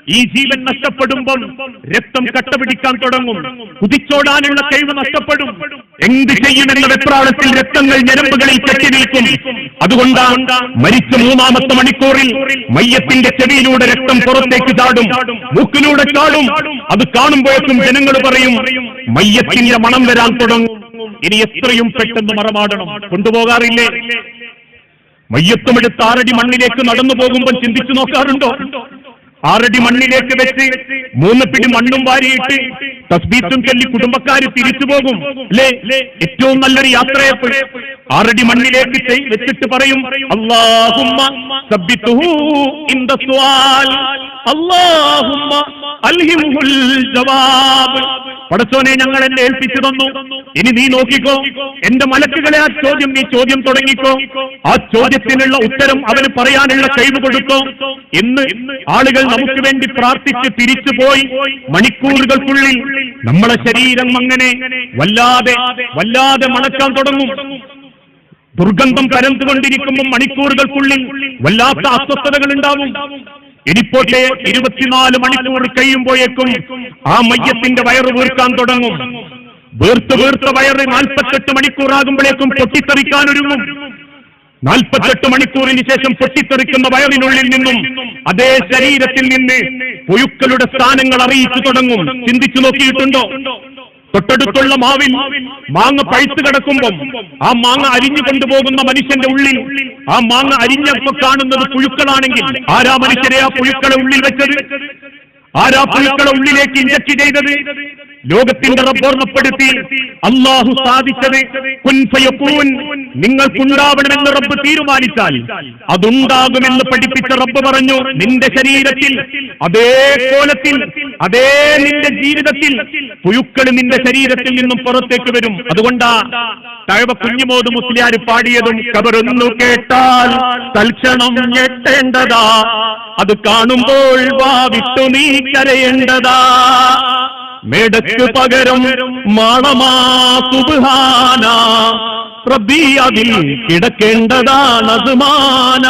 ഈ ജീവൻ നഷ്ടപ്പെടുമ്പം രക്തം കട്ടപിടിക്കാൻ തുടങ്ങും. കുതിച്ചോടാനുള്ള കഴിവ് നഷ്ടപ്പെടും. എന്ത് ചെയ്യുമെന്ന വെപ്രാളത്തിൽ രക്തങ്ങൾ ഞരമ്പുകളിൽ കെട്ടി നിൽക്കും. അതുകൊണ്ടാണ് മരിച്ച മൂന്നാമത്തെ മണിക്കൂറിൽ മയ്യത്തിന്റെ ചെവിയിലൂടെ രക്തം പുറത്തേക്ക് ചാടും. മൂക്കിലൂടെ ചാടും. അത് കാണുമ്പോഴേക്കും ജനങ്ങൾ പറയും മയ്യത്തിന്റെ മണം വരാൻ തുടങ്ങും. ഇനി എത്രയും പെട്ടെന്ന് മറമാടണം. കൊണ്ടുപോകാറില്ലേ? മയ്യത്തുമെടുത്ത് ആരടി മണ്ണിലേക്ക് നടന്നു പോകുമ്പോൾ ചിന്തിച്ചു നോക്കാറുണ്ടോ? ആറടി മണ്ണിലേക്ക് വെച്ച് മൂന്ന് പിടി മണ്ണും വാരിയിട്ട് തസ്ബീത്തും ചൊല്ലി കുടുംബക്കാർ തിരിച്ചു പോകും. അല്ലേ ഏറ്റവും നല്ലൊരു യാത്രയെ ആറടി മണ്ണിലേക്ക് വെച്ചിട്ട് പറയും അള്ളാഹുമ്മ അൽഹിമുൽ ജവാബ്. പടച്ചോനെ ഞങ്ങൾ എന്നെ ഏൽപ്പിച്ചു തന്നു. ഇനി നീ നോക്കിക്കോ. എന്റെ മലക്കുകളെ ആ ചോദ്യം നീ ചോദ്യം തുടങ്ങിക്കോ. ആ ചോദ്യത്തിനുള്ള ഉത്തരം അവന് പറയാനുള്ള കഴിവ് കൊടുക്കോ എന്ന് ആളുകൾ നമുക്ക് വേണ്ടി പ്രാർത്ഥിച്ച് തിരിച്ചുപോയി മണിക്കൂറുകൾക്കുള്ളിൽ നമ്മളെ ശരീരം അങ്ങനെ വല്ലാതെ വല്ലാതെ മണക്കാൻ തുടങ്ങും. ദുർഗന്ധം പരന്നുകൊണ്ടിരിക്കുമ്പോൾ മണിക്കൂറുകൾക്കുള്ളിൽ വല്ലാത്ത അസ്വസ്ഥതകൾ ഉണ്ടാവും. ഇനിപ്പോട്ടെ ഇരുപത്തിനാല് മണിക്കൂർ കഴിയുമ്പോഴേക്കും ആ മയ്യത്തിന്റെ വയറ് വീർക്കാൻ തുടങ്ങും. വീർത്ത് വീർത്ത വയറ് നാൽപ്പത്തെട്ട് മണിക്കൂറാകുമ്പോഴേക്കും പൊട്ടിത്തെറിക്കാൻ ഒരുങ്ങും. നാൽപ്പത്തെട്ട് മണിക്കൂറിന് ശേഷം പൊട്ടിത്തെറിക്കുന്ന വയറിനുള്ളിൽ നിന്നും അതേ ശരീരത്തിൽ നിന്ന് പുഴുക്കളുടെ സ്ഥാനങ്ങൾ അറിയിച്ചു തുടങ്ങും. ചിന്തിച്ചു നോക്കിയിട്ടുണ്ടോ? തൊട്ടടുത്തുള്ള മാവിൽ മാങ്ങ പഴുത്തു കിടക്കുമ്പം ആ മാങ്ങ അരിഞ്ഞു കൊണ്ടുപോകുന്ന മനുഷ്യന്റെ ഉള്ളിൽ ആ മാങ്ങ അരിഞ്ഞപ്പോ കാണുന്നത് പുഴുക്കളാണെങ്കിൽ ആരാ മനുഷ്യരെ ആ പുഴുക്കളെ ഉള്ളിൽ വെച്ചത്? ആരാ പുഴുക്കളെ ഉള്ളിലേക്ക് ഇഞ്ചക്ട് ചെയ്തത്? ലോകത്തിന്റെ റബ്ബോർമ്മപ്പെടുത്തി അള്ളാഹു സാധിച്ചത് നിങ്ങൾക്കുണ്ടാവണമെന്ന് റബ്ബ് തീരുമാനിച്ചാൽ അതുണ്ടാകുമെന്ന് പഠിപ്പിച്ച റബ്ബ് പറഞ്ഞു നിന്റെ ശരീരത്തിൽ അതേ കോലത്തിൽ അതേ നിന്റെ ജീവിതത്തിൽ പുഴുക്കൾ നിന്റെ ശരീരത്തിൽ നിന്നും പുറത്തേക്ക് വരും. അതുകൊണ്ടാ തഴവ കുഞ്ഞുമോത് മുസ്ലിയാർ പാടിയതും കബറൊന്നു കേട്ടാൽ തൽക്ഷണം ഞെട്ടേണ്ടതാ. അത് കാണുമ്പോൾ വാ വിട്ടു നീ കരയേണ്ടതാ. മേടക്ക് പകരം മാളമാ സുബാന റബ്ബി അതിൽ കിടക്കേണ്ടതാണ് മാന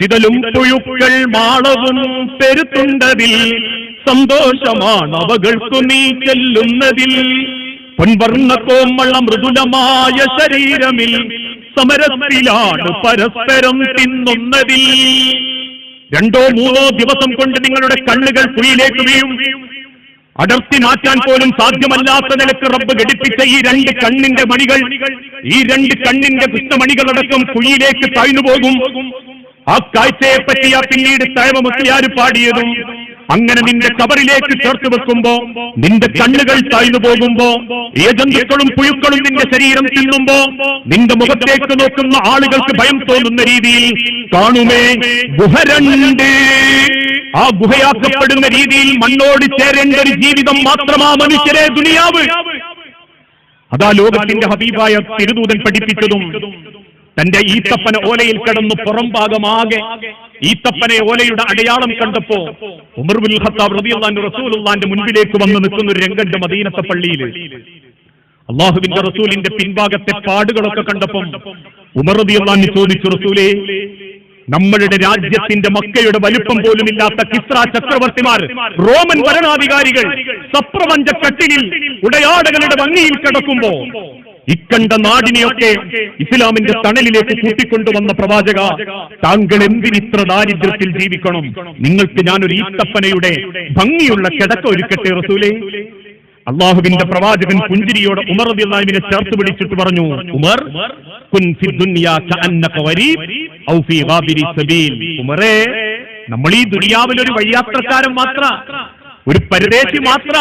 ചിതലും പുഴുക്കൾ മാളവും പെരുത്തുണ്ടതിൽ സന്തോഷമാണ് അവകൾക്കു നീ ചെല്ലുന്നതിൽ. പൊൻവർണ കോമള മൃദുലമായ ശരീരമിൽ സമരത്തിലാണ് പരസ്പരം തിന്നുന്നതിൽ. രണ്ടോ മൂന്നോ ദിവസം കൊണ്ട് നിങ്ങളുടെ കണ്ണുകൾ കുഴിയിലേക്ക് വീഴും. അടർത്തി മാറ്റാൻ പോലും സാധ്യമല്ലാത്ത നിലയ്ക്ക് റബ്ബ് ഘടിപ്പിച്ച ഈ രണ്ട് കണ്ണിന്റെ മണികൾ ഈ രണ്ട് കണ്ണിന്റെ കൃഷ്ണമണികളടക്കം കുഴിയിലേക്ക് താഴ്ന്നു പോകും ആ കാഴ്ചയെപ്പറ്റിയാ പിന്നീട് തഴവ മുസ്ലിയാര് പാടിയതും. അങ്ങനെ നിന്റെ കബറിലേക്ക് ചേർത്ത് വെക്കുമ്പോ നിന്റെ കണ്ണുകൾ താഴ്ന്നു പോകുമ്പോ ഏജന്തുക്കളും പുഴുക്കളും നിന്റെ ശരീരം തിന്നുമ്പോ നിന്റെ മുഖത്തേക്ക് നോക്കുന്ന ആളുകൾക്ക് ഭയം തോന്നുന്ന രീതിയിൽ കാണുമേ ഗുഹരണ്ട് ആ ഗുഹയാക്കപ്പെടുന്ന രീതിയിൽ മണ്ണോട് ചേരേണ്ട ഒരു ജീവിതം മാത്രമാ മനുഷ്യരെ ദുനിയാവ്. അതാ ലോകത്തിന്റെ ഹബീബായ തിരുദൂതൻ പഠിപ്പിച്ചതും തന്റെ ഈത്തപ്പന ഓലയിൽ കിടന്നു പുറം ഭാഗമാകെ ഈത്തപ്പനെ ഓലയുടെ അടയാളം കണ്ടപ്പോ ഉമർബുൽ ഖത്താബ് റബിയുള്ളാന്റെ റസൂലുള്ളാന്റെ മുൻപിലേക്ക് വന്ന് നിൽക്കുന്ന ഒരു രംഗണ്ട് മദീനത്തെ പള്ളിയിൽ അള്ളാഹുവിന്റെ റസൂലിന്റെ പിൻഭാഗത്തെ പാടുകളൊക്കെ കണ്ടപ്പം ഉമർ ചോദിച്ചു റസൂലേ നമ്മളുടെ രാജ്യത്തിന്റെ മക്കയുടെ വലുപ്പം പോലും ഇല്ലാത്ത കിസ്ര ചക്രവർത്തിമാർ റോമൻ ഭരണാധികാരികൾ സപ്രപഞ്ച കട്ടിലിൽ ഉടയാടകളുടെ ഭംഗിയിൽ കിടക്കുമ്പോ ഇക്കണ്ട നാടിനെയൊക്കെ ഇസ്ലാമിന്റെ തണലിലേക്ക് കൂട്ടിക്കൊണ്ടുവന്ന പ്രവാചക താങ്കൾ എന്തിനിത്ര ദാരിദ്ര്യത്തിൽ ജീവിക്കണം? നിങ്ങൾക്ക് ഞാനൊരു ഈത്തപ്പനയുടെ ഭംഗിയുള്ള കിടക്ക ഒരുക്കട്ടെ റസൂലേ. അള്ളാഹുവിന്റെ പ്രവാചകൻ പുഞ്ചിരിയോട് ഉമർ റബിള്ളാഹിനെ ചേർത്ത് പിടിച്ചിട്ട് പറഞ്ഞു ഉമർ കുൻ ഔ സബീൽ. ഉമറേ നമ്മൾ ഈ ദുനിയാവിൽ ഒരു വഴിയാത്രക്കാരൻ മാത്ര. ഒരു പരദേശി മാത്ര.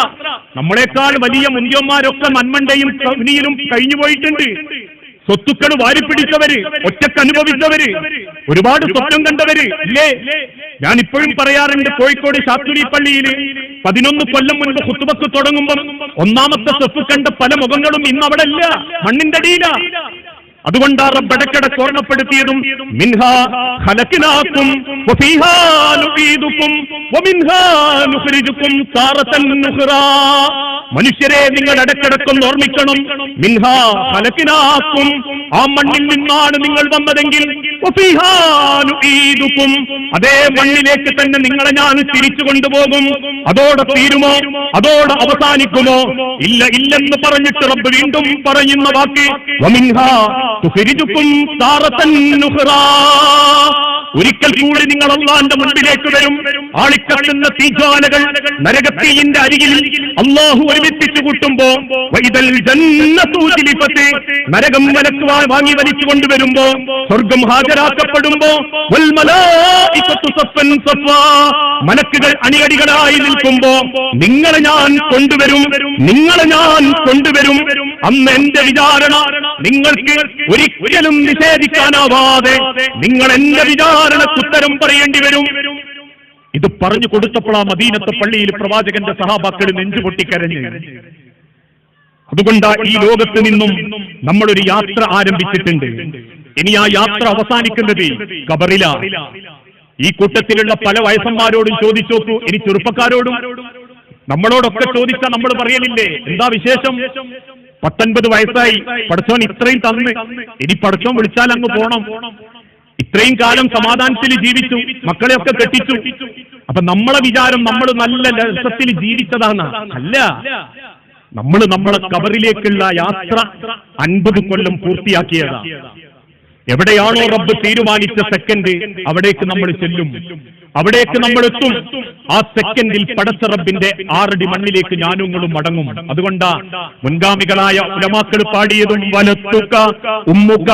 നമ്മളെക്കാൾ വലിയ മുന്തിയന്മാരൊക്കെ നന്മണ്ടയും കവിനിയിലും കഴിഞ്ഞു പോയിട്ടുണ്ട്. സ്വത്തുക്കൾ വാരിപ്പിടിച്ചവര് ഒറ്റയ്ക്ക് അനുഭവിച്ചവര് ഒരുപാട് സ്വപ്നം കണ്ടവര് ഇല്ലേ? ഞാൻ ഇപ്പോഴും പറയാറുണ്ട് കോഴിക്കോട് ശാസ്ത്രി പള്ളിയിൽ പതിനൊന്ന് കൊല്ലം മുൻപ് കുത്തുബക്ക് തുടങ്ങുമ്പോൾ ഒന്നാമത്തെ സെഫ് കണ്ട പല മുഖങ്ങളും ഇന്ന് അവിടെ ഇല്ല മണ്ണിന്റെ അടിയില. അതുകൊണ്ട് റബ്ബടക്കട ഓർമ്മപ്പെടുത്തിയതും മിൻഹാ ഖലഖിനാകും വഫീഹാ നുഈദുകും വമിൻഹാ നുഖ്രിജുകും താറതൻ നുഖ്റാ. മനുഷ്യരെ നിങ്ങൾ ഇടക്കിടക്കൊന്ന് ഓർമ്മിക്കണം. മിൻഹാ ഫലക്കിനാക്കും ആ മണ്ണിൽ നിന്നാണ് നിങ്ങൾ വന്നതെങ്കിൽ അതേ മണ്ണിലേക്ക് തന്നെ നിങ്ങളെ ഞാൻ തിരിച്ചു കൊണ്ടുപോകും. അതോടെ തീരുമോ? അതോടെ അവസാനിക്കുമോ? ഇല്ല ഇല്ലെന്ന് പറഞ്ഞിട്ട് റബ്ബ് വീണ്ടും പറയുന്ന വാക്ക്. ഒരിക്കൽ കൂടി നിങ്ങൾ അള്ളാന്റെ മുൻപിലേക്ക് വരും. ആളിക്കത്തുന്ന തീജ്വാലകൾ നരകത്തീയിന്റെ അരികിൽ അള്ളാഹു ഒരുമിപ്പിച്ചു കൂട്ടുമ്പോ വൈതൽ ജന്നസൂചിലിപ്പത്തെ നരകം വലക്കുവാൻ വാങ്ങി വലിച്ചു കൊണ്ടുവരുമ്പോ സ്വർഗം ഹാജരാക്കപ്പെടുമ്പോ. മലക്കുകൾ അണിയടികളായി നിൽക്കുമ്പോ നിങ്ങളെ ഞാൻ കൊണ്ടുവരും നിങ്ങളെ ഞാൻ കൊണ്ടുവരും. അന്ന് എന്റെ വിചാരണ നിങ്ങൾക്ക് ഒരിക്കലും നിഷേധിക്കാനാവാതെ നിങ്ങൾ എന്റെ വിചാരണക്ക് ഉത്തരം പറയേണ്ടി വരും. ഇത് പറഞ്ഞു കൊടുത്തപ്പോൾ ആ മദീനത്തെ പള്ളിയിൽ പ്രവാചകന്റെ സഹാബാക്കൾ നെഞ്ചു പൊട്ടിക്കരഞ്ഞ്. അതുകൊണ്ട് ഈ ലോകത്ത് നിന്നും നമ്മളൊരു യാത്ര ആരംഭിച്ചിട്ടുണ്ട്. ഇനി ആ യാത്ര അവസാനിക്കുന്നത് കബറില ഈ കൂട്ടത്തിലുള്ള പല വയസ്സന്മാരോടും ചോദിച്ചോക്കു ഇനി ചെറുപ്പക്കാരോടും നമ്മളോടൊക്കെ ചോദിച്ചാൽ നമ്മൾ പറയലില്ലേ? എന്താ വിശേഷം? പത്തൊൻപത് വയസ്സായി. പഠിച്ചോൻ ഇത്രയും തന്ന്. ഇനി പഠിച്ചോൻ വിളിച്ചാൽ അങ്ങ് പോണം. ഇത്രയും കാലം സമാധാനത്തിൽ ജീവിച്ചു. മക്കളെയൊക്കെ കെട്ടിച്ചു. അപ്പൊ നമ്മളെ വിചാരം നമ്മൾ നല്ല രസത്തിൽ ജീവിച്ചതാണ് അല്ല. നമ്മൾ നമ്മളെ കബറിലേക്കുള്ള യാത്ര അൻപത് കൊല്ലം പൂർത്തിയാക്കിയതാ. എവിടെയാണോ റബ്ബ് തീരുമാനിച്ച സെക്കൻഡ് അവിടേക്ക് നമ്മൾ ചെല്ലും. അവിടേക്ക് നമ്മൾ എത്തും. ആ സെക്കൻഡിൽ പടച്ച റബ്ബിന്റെ ആറടി മണ്ണിലേക്ക് ഞാനുങ്ങളും മടങ്ങും. അതുകൊണ്ടാ മുൻഗാമികളായ ഉലമാക്കൾ പാടിയതും വലത്തുക ഉമ്മുക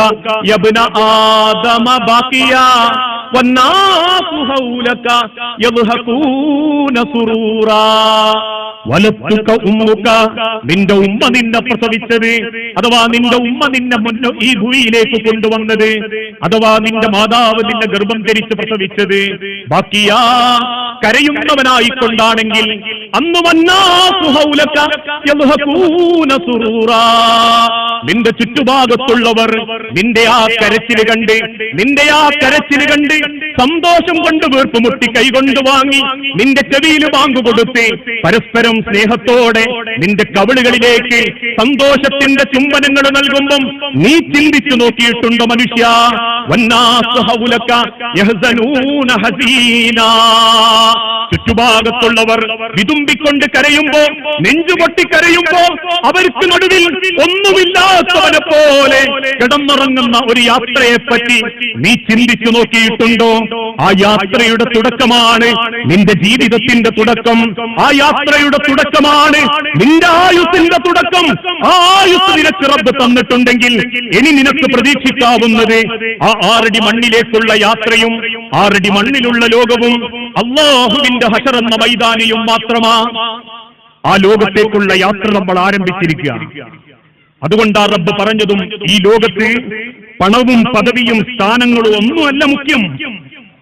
യബ്ന ആദമ ബാക്കിയ. വന്നാസു ഹൗലക യദ്ഹഖൂന സുറൂറാ. വലത്തുക ഉമ്മുക നിന്റെ ഉമ്മ നിന്നെ പ്രസവിച്ചത് അഥവാ നിന്റെ ഉമ്മ നിന്നെ മുന്ന ഈ ഭൂമിയിലേക്ക് കൊണ്ടുവന്നത് അഥവാ നിന്റെ മാതാവ് നിന്നെ ഗർഭം ധരിച്ച് പ്രസവിച്ചത്. ബാക്കിയാ കരയുന്നവനായിക്കൊണ്ടാണെങ്കിൽ അന്ന് നിന്റെ ചുറ്റുഭാഗത്തുള്ളവർ നിന്റെ ആ കരച്ചിൽ കണ്ട് നിന്റെ ആ കരച്ചിൽ കണ്ട് സന്തോഷം കൊണ്ട് വീർപ്പുമുട്ടി കൈകൊണ്ട് വാങ്ങി നിന്റെ ചെവിയിൽ വാങ്ങു കൊടുത്ത് പരസ്പരം സ്നേഹത്തോടെ നിന്റെ കവിളുകളിലേക്ക് സന്തോഷത്തിന്റെ ചുംബനങ്ങൾ നൽകുമ്പം നീ ചിന്തിച്ചു നോക്കിയിട്ടുണ്ടോ മനുഷ്യ? ചുറ്റുഭാഗത്തുള്ളവർ വിതുമ്പിക്കൊണ്ട് കരയുമ്പോ നെഞ്ചുപൊട്ടി കരയുമ്പോ അവർക്ക് നടുവിൽ ഒന്നുമില്ലാത്തവനെ പോലെ കിടന്നുറങ്ങുന്ന ഒരു യാത്രയെ പറ്റി നീ ചിന്തിച്ചു നോക്കിയിട്ടുണ്ടോ? ആ യാത്രയുടെ തുടക്കമാണ് നിന്റെ ജീവിതത്തിന്റെ തുടക്കം. ആ യാത്രയുടെ തുടക്കമാണ്. നിന്റെ ആയുസിന്റെ തുടക്കം. ആ ആയുസ് നിനക്ക് റബ്ബ് തന്നിട്ടുണ്ടെങ്കിൽ ഇനി നിനക്ക് പ്രതീക്ഷിക്കാവുന്നത് ആ ആറടി മണ്ണിലേക്കുള്ള യാത്രയും ആറടി മണ്ണിലുള്ള ലോകവും അള്ളാഹുവിന്റെ ഹഷർ എന്ന മൈതാനിയും മാത്രമാ. ആ ലോകത്തേക്കുള്ള യാത്ര നമ്മൾ ആരംഭിച്ചിരിക്കുകയാണ്. അതുകൊണ്ടാ റബ്ബ് പറഞ്ഞതും ഈ ലോകത്ത് പണവും പദവിയും സ്ഥാനങ്ങളും ഒന്നുമല്ല മുഖ്യം.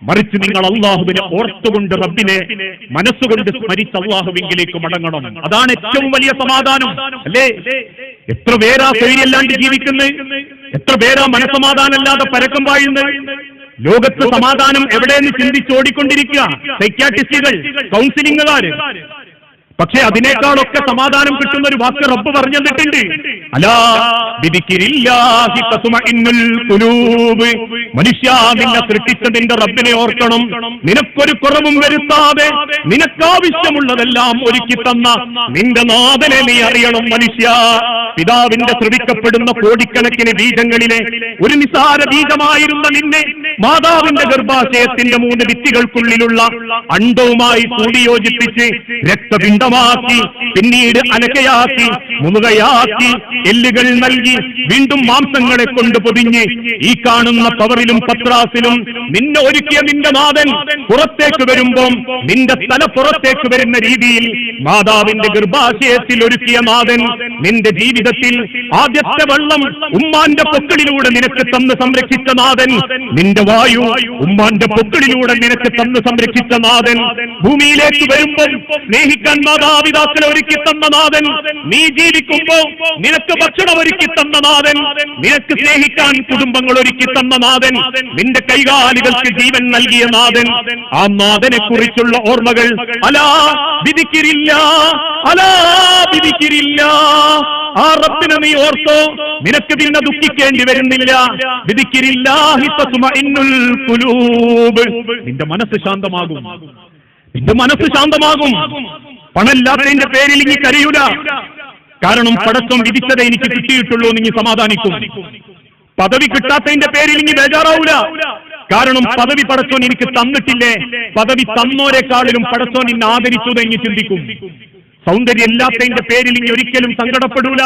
മറിച്ച് നിങ്ങൾ അള്ളാഹുവിനെ ഓർത്തുകൊണ്ട് റബ്ബിനെ മനസ്സുകൊണ്ട് സ്മരിച്ച് അള്ളാഹുവിങ്കിലേക്ക് മടങ്ങണം. അതാണ് ഏറ്റവും വലിയ സമാധാനം. അല്ലേ? എത്ര പേരാ ശൈലിയല്ലാണ്ട് ജീവിക്കുന്നത് എത്ര പേരാ മനസ്സമാധാനമല്ലാതെ പരക്കം പായുന്നത് ലോകത്ത് സമാധാനം എവിടെയെന്ന് ചിന്തിച്ചോടിക്കൊണ്ടിരിക്കുക സൈക്യാട്രിസ്റ്റുകൾ കൗൺസിലിംഗുകാര് പക്ഷെ അതിനേക്കാളൊക്കെ സമാധാനം കിട്ടുന്ന ഒരു വാക്ക് റബ്ബ് പറഞ്ഞു തന്നിട്ടുണ്ട്. അലാ നിന്നെ സൃഷ്ടിച്ച റബ്ബിനെ ഓർക്കണം. നിനക്കൊരു കുറവും വരുത്താതെ നിനക്കാവശ്യമുള്ളതെല്ലാം ഒരുക്കി തന്ന നിന്റെ നാഥനെ നീ അറിയണം മനുഷ്യ. പിതാവിന്റെ ശ്രവിക്കപ്പെടുന്ന കോടിക്കണക്കിന് ബീജങ്ങളിലെ ഒരു നിസാര ബീജമായിരുന്ന നിന്നെ മാതാവിന്റെ ഗർഭാശയത്തിന്റെ മൂന്ന് ഭിത്തികൾക്കുള്ളിലുള്ള അണ്ടവുമായി കൂടിയോജിപ്പിച്ച് രക്തപിണ്ഡമാക്കി പിന്നീട് അനക്കയാക്കി മുതുകയാക്കി എല്ലുകൾ നൽകി വീണ്ടും മാംസങ്ങളെ കൊണ്ട് പൊതിഞ്ഞ് ഈ കാണുന്ന പവറിലും പത്രാസിലും നിന്നെ ഒരുക്കിയ നിന്റെ നാഥൻ പുറത്തേക്ക് വരുമ്പോൾ നിന്റെ തല പുറത്തേക്ക് വരുന്ന രീതിയിൽ മാതാവിന്റെ ഗർഭാശയത്തിൽ ഒരുക്കിയ നാഥൻ നിന്റെ ജീവിതത്തിൽ ആദ്യത്തെ വെള്ളം ഉമ്മാന്റെ പൊക്കളിലൂടെ നിനക്ക് തന്ന് സംരക്ഷിച്ച നാഥൻ നിന്റെ വായു ഉമ്മാന്റെ പൊക്കളിലൂടെ നിനക്ക് തന്ന് സംരക്ഷിച്ച നാഥൻ ഭൂമിയിലേക്ക് വരുമ്പോൾ സ്നേഹിക്കാൻ മാതാപിതാക്കളെ ഒരുക്കി തന്ന നാഥൻ നീ ജീവിക്കുമ്പോൾ നിനക്ക് ഭക്ഷണം ഒരുക്കി തന്ന നാഥൻ നിനക്ക് സ്നേഹിക്കാൻ കുടുംബങ്ങൾ ഒരുക്കി തന്ന നാഥൻ നിന്റെ കൈകാലികൾക്ക് ജീവൻ നൽകിയ നാഥൻ. ആ നാഥനെ കുറിച്ചുള്ള ഓർമ്മകൾ അലാ വിധിക്കിരില്ല അലാ വിധിക്കിരില്ല. ആ റബ്ബിനെ നീ ഓർത്തോ നിനക്ക് പിന്നെ ദുഃഖിക്കേണ്ടി വരുന്നില്ല. നിന്റെ മനസ്സ് ശാന്തമാകും. നിന്റെ മനസ്സ് ശാന്തമാകും. പണമില്ലാത്തതിന്റെ പേരിൽ ഇനി കരയൂല. കാരണം പടക്കം വിധിച്ചതേ എനിക്ക് കിട്ടിയിട്ടുള്ളൂ നീ സമാധാനിക്കും. പദവി കിട്ടാത്തതിന്റെ പേരിൽ ഇനി ബേജാറാവൂല. കാരണം പദവി പടച്ചോൻ എനിക്ക് തന്നിട്ടില്ലേ? പദവി തന്നോരെക്കാളിലും പടച്ചോൻ ഇന്ന് ആദരിച്ചു എന്ന് ചിന്തിക്കും. സൗന്ദര്യം ഇല്ലാത്തതിന്റെ പേരിൽ ഇനി ഒരിക്കലും സങ്കടപ്പെടൂല.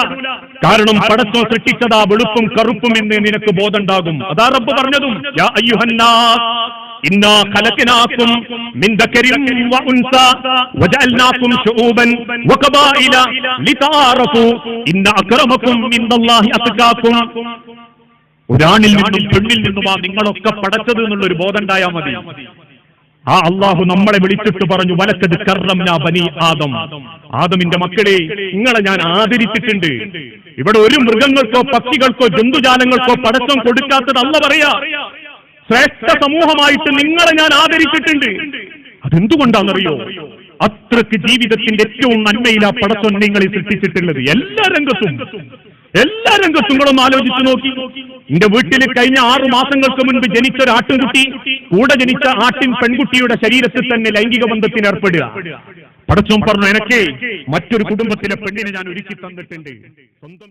കാരണം പടച്ചോ സൃഷ്ടിച്ചതാ വെളുപ്പും കറുപ്പും എന്ന് നിനക്ക് ബോധമുണ്ടാകും. അതാ റബ്ബ് പറഞ്ഞതും ഒരാണിൽ നിന്നും പെണ്ണിൽ നിന്നുമാ നിങ്ങളൊക്കെ പടച്ചത് എന്നുള്ളൊരു ബോധം ഉണ്ടായാൽ മതി. ആ അള്ളാഹു നമ്മളെ വിളിച്ചിട്ട് പറഞ്ഞു വലക്കത് കർണം ബനി ആദം. ആദമിന്റെ മക്കളെ നിങ്ങളെ ഞാൻ ആദരിച്ചിട്ടുണ്ട്. ഇവിടെ ഒരു മൃഗങ്ങൾക്കോ പക്ഷികൾക്കോ ജന്തുജാലങ്ങൾക്കോ പടക്കം കൊടുക്കാത്തത് അല്ല പറയാ. ശ്രേഷ്ഠ സമൂഹമായിട്ട് നിങ്ങളെ ഞാൻ ആദരിച്ചിട്ടുണ്ട്. അതെന്തുകൊണ്ടാണെന്നറിയോ? അത്രയ്ക്ക് ജീവിതത്തിന്റെ ഏറ്റവും നന്മയിലാ പടത്തൊൻ നിങ്ങളെ സൃഷ്ടിച്ചിട്ടുള്ളത്. എല്ലാ രംഗത്തും. എല്ലാ രംഗത്തും നിങ്ങളൊന്ന് ആലോചിച്ചു നോക്കി. എന്റെ വീട്ടിൽ കഴിഞ്ഞ ആറു മാസങ്ങൾക്ക് മുൻപ് ജനിച്ച ഒരു ആട്ടിൻകുട്ടി കൂടെ ജനിച്ച ആട്ടിൻ പെൺകുട്ടിയുടെ ശരീരത്തിൽ തന്നെ ലൈംഗിക ബന്ധത്തിന് ഏർപ്പെടുക. പടച്ചോൻ പറഞ്ഞു എനിക്ക് മറ്റൊരു കുടുംബത്തിലെ പെണ്ണിനെ ഞാൻ ഒരുക്കി തന്നിട്ടുണ്ട്. സ്വന്തം